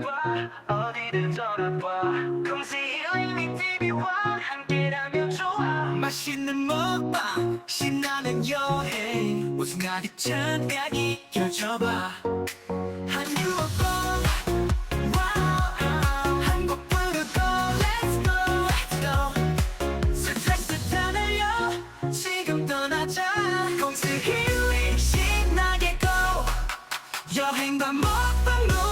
걸어봐 어디든 걸어봐. 금세 힐링이 TV와 함께라면 좋아. 맛있는 먹방 신나는 여행. 우승하기 찬가기 켜줘봐. 한입 먹고 Healing 신나게 go. 여행과 먹방 놀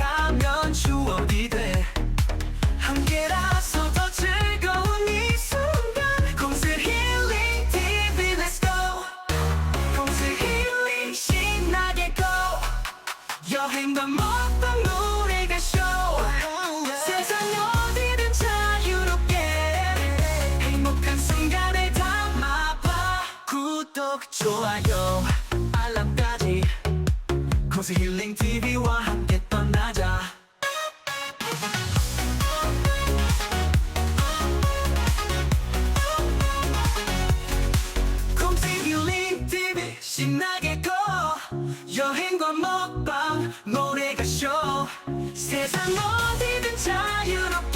여행도 먹던 노래가 쇼? 세상 어디든 자유롭게. 행복한 순간을 담아봐. 구독 좋아요 알람까지. 코스 힐링 TV와 함께 떠나자. 곰스 힐링 TV 신나게 고 여행과 먹 more deep inside you